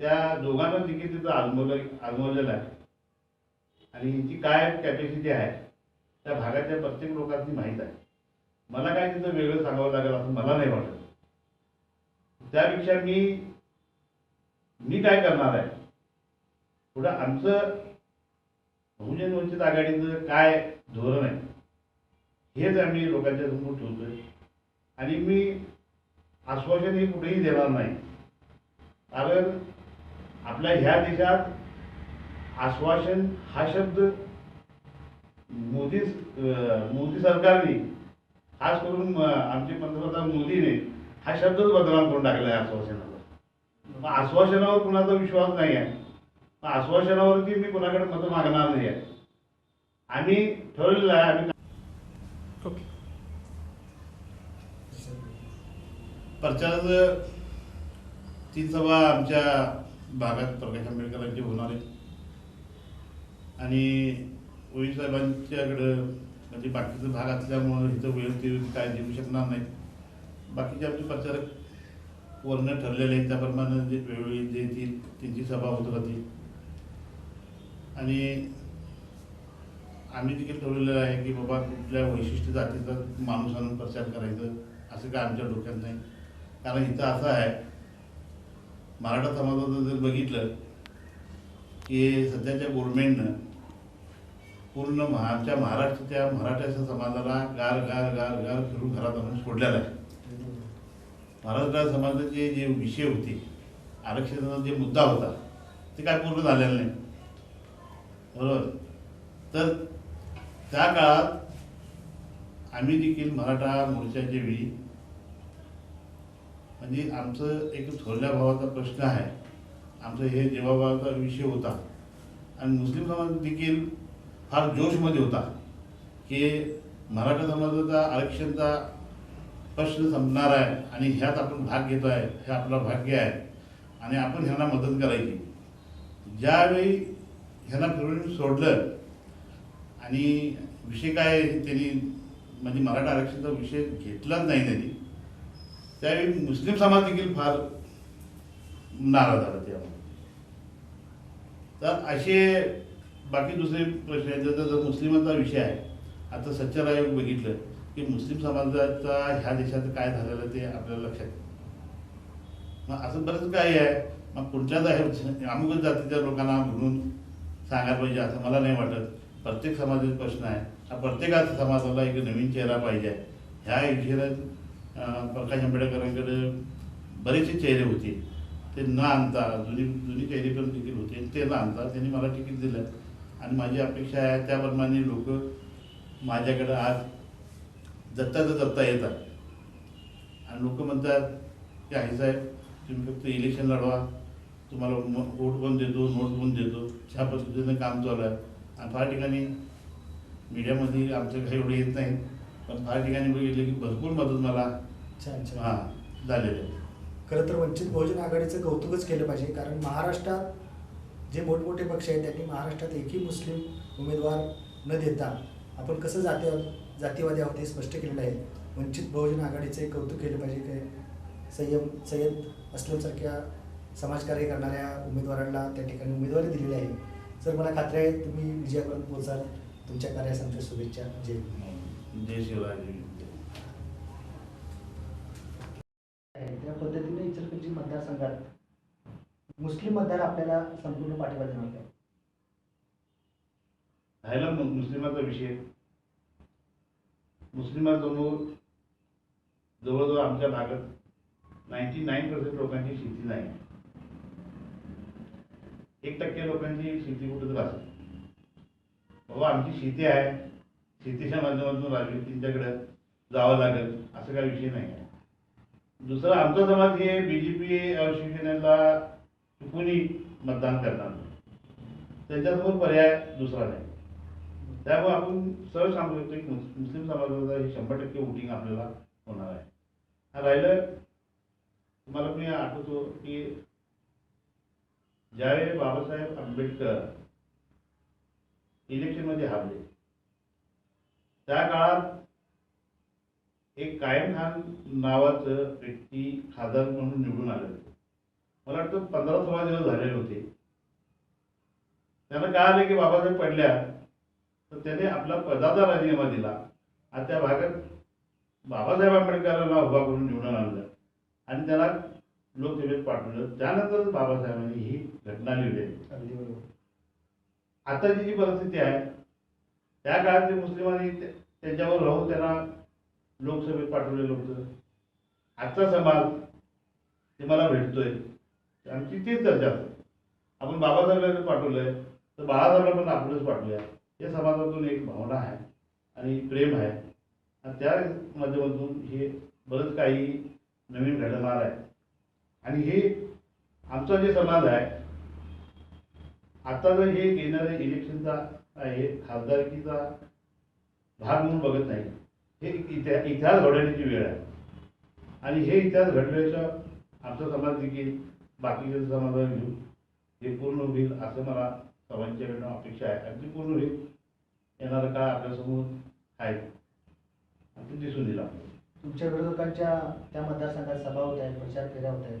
त्या दोघांना तिकीट तिथं आजमवलं आजमवलेलं आहे. आणि जी काय कॅपॅसिटी आहे त्या भागातल्या प्रत्येक लोकांची माहीत आहे. मला काय तिथं वेगळं सांगावं लागेल असं मला नाही वाटत. त्यापेक्षा मी मी काय करणार आहे? पुढं आमचं बहुजन वंचित आघाडीचं काय धोरण आहे हेच आम्ही लोकांच्या समोर ठेवतोय. आणि मी आश्वासन हे कुठेही देणार नाही. कारण आपल्या ह्या देशात आश्वासन हा शब्द मोदी मोदी सरकारने खास करून आमचे पंतप्रधान मोदीने हा शब्दच बदनाम करून टाकला आहे आश्वासनावर. मग आश्वासनावर कुणाचा विश्वास नाही आहे. मग आश्वासनावरती मी कुणाकडे मतं मागणार नाही आहे. आम्ही ठरवलेलं आहे आम्ही ओके. प्रचाराचं तीन सभा आमच्या भागात प्रकाश आंबेडकरांचे होणार आहे. आणि ओई साहेबांच्याकडं म्हणजे बाकीचा भाग असल्यामुळं इथं वेळ ते काय देऊ शकणार नाही बाकीचे आमचे प्रचारक वर्ण ठरलेले आहेत त्याप्रमाणे जे वेळोवेळी जे त्यांची सभा होत राहते. आणि आम्ही देखील ठरवलेलं आहे की बाबा कुठल्या वैशिष्ट्य जातीचा माणूस आणून प्रचार करायचं असं काय आमच्या डोक्यात नाही. कारण इथं असं आहे मराठा समाजाचं जर बघितलं की सध्याच्या गोरमेंटनं पूर्ण आमच्या महाराष्ट्राच्या मराठ्याच्या समाजाला गार गार गार गार फिरून घरात आणून सोडलेला आहे. मराठा समाजाचे जे विषय होते आरक्षणाचा जे मुद्दा होता ते काय पूर्ण झालेलं नाही. बरोबर? तर त्या काळात आम्ही देखील मराठा मोर्चाच्या वेळी म्हणजे आमचं एक थोरल्या भावाचा प्रश्न आहे. आमचं हे जेव्हा विषय होता आणि मुस्लिम समाज देखील फार जोशमध्ये होता की मराठा समाजाचा आरक्षणचा प्रश्न संपणार आहे आणि ह्यात आपण भाग घेतो आहे हे आपला भाग्य आहे आणि आपण ह्यांना मदत करायची. ज्यावेळी ह्यांना फिरवून सोडलं आणि विषय काय त्यांनी म्हणजे मराठा आरक्षणाचा विषय घेतलाच नाही त्यांनी. त्यावेळी मुस्लिम समाज देखील फार नाराज झाला त्यामुळे. तर असे बाकी दुसरे प्रश्न आहेत. जर जर मुस्लिमांचा विषय आहे आता सच्चर आयोग बघितलं की मुस्लिम समाजाचा ह्या देशात काय झालेलं ते आपल्याला लक्षात येतं. मग असं बरंच काही आहे. मग कुठल्याच आहे अमुकच जातीच्या लोकांना म्हणून सांगायला पाहिजे असं मला नाही वाटत. प्रत्येक समाजाचा प्रश्न आहे. हा प्रत्येकाचा समाजाला एक नवीन चेहरा पाहिजे. ह्या विषयाला प्रकाश आंबेडकरांकडे बरेचसे चेहरे होते ते न आणता जुनी जुनी चेहरे पण देखील होते ते न आणता त्यांनी मला तिकीट दिलं आणि माझी अपेक्षा आहे त्याप्रमाणे लोक माझ्याकडं आज दत्ताचं जत्ता येतात आणि लोक म्हणतात की आई साहेब तुम्ही फक्त इलेक्शन लढवा तुम्हाला वोट पण देतो नोट पण देतो ह्या पद्धतीनं काम चालू आहे आणि फार ठिकाणी मीडियामध्ये आमच्या काही एवढं येत नाही पण फार ठिकाणी बघितलं की भरपूर मदत मला छान छान. हां झालेलं खरं तर वंचित बहुजन आघाडीचं कौतुकच केलं पाहिजे कारण महाराष्ट्रात जे मोठमोठे पक्ष आहेत त्यांनी महाराष्ट्रात एकही मुस्लिम उमेदवार न देता आपण कसं जाती जातीवादी आहोत हे स्पष्ट केलेलं आहे. वंचित बहुजन आघाडीचे कौतुक केलं पाहिजे की सय्यम सय्यद असलमसारख्या समाजकार्य करणाऱ्या उमेदवारांना त्या ठिकाणी उमेदवारी दिलेली आहे. सर मला खात्री आहे तुम्ही विजयापर्यंत पोहोचाल. तुमच्या कार्यास आमच्या शुभेच्छा. जय हिंद. जय शिवराज आहे. त्या पद्धतीने इचलकरंजी मतदारसंघात मुस्लिम मतदार आपल्याला संपूर्ण पाठिंबा देणार काय राहिला मग मुस्लिमाचा विषय. मुस्लिमासमोर जवळजवळ आमच्या भागात नाईन्टी नाईन पर्सेंट लोकांची शेती नाही. एक टक्के लोकांची शेती कुठं तर असेल. बाबा आमची शेती आहे. शेतीच्या माध्यमातून राजनीतींच्याकडे जावं लागेल असं काही विषय नाही. आहे दुसरं आमचा समाज हे बी जे पी शिवसेनेला चुकूनही मतदान करणार नाही. त्याच्यासमोर पर्याय दुसरा नाही. त्यामुळे आपण सहज सांगू शकतो की मुस्लिम समाजाचा हे शंभर टक्के वोटिंग आपल्याला होणार आहे. हा राहिलं तुम्हाला मी आठवतो की ज्यावेळी बाबासाहेब आंबेडकर इलेक्शनमध्ये हारले त्या काळात एक कायम खान नावाचं व्यक्ती खासदार म्हणून निवडून आले होते. मला वाटतं पंधरा सोळा दिवस झालेले होते. त्यांना काय आलं की बाबासाहेब पडल्या तर त्याने आपला पदाचा राजीनामा दिला. आणि त्या भागात बाबासाहेब आंबेडकरांना उभा करून निवडून आणलं. आणि त्याला लोकसभेत पाठवलं. त्यानंतरच बाबासाहेबांनी ही घटना लिहिली. आताची जी परिस्थिती आहे त्या काळात मुस्लिमांनी ते- त्यांच्यावर राहून त्यांना लोकसभेत पाठवलेलं होतं. आजचा समाज ते मला भेटतोय. आमची तीच चर्चा असते. आपण बाबासाहेबांना पाठवलंय तर बाळासाहेबांना पण आपलंच पाठवूया. या समाजातून एक भावना आहे आणि प्रेम आहे. आणि त्या माध्यमातून हे बरंच काही नवीन घडणार आहे. आणि हे आमचा जे समाज आहे आता जर हे येणाऱ्या इलेक्शनचा आहे खासदारकीचा भाग म्हणून बघत नाही. हे इतिहा इतिहास घडवण्याची वेळ आहे. आणि हे इतिहास घडल्याच्या आमचा समाज देखील बाकीच्या समाजाला घेऊन हे पूर्ण होईल असं मला सर्वांच्याकडनं अपेक्षा आहे. अगदी पूर्ण होईल. येणारं काळ आपल्यासमोर आहे. आणि दिसून दिला तुमच्या विरोधकांच्या त्या मतदारसंघात सभा होत आहेत प्रचार फेऱ्या होत आहेत.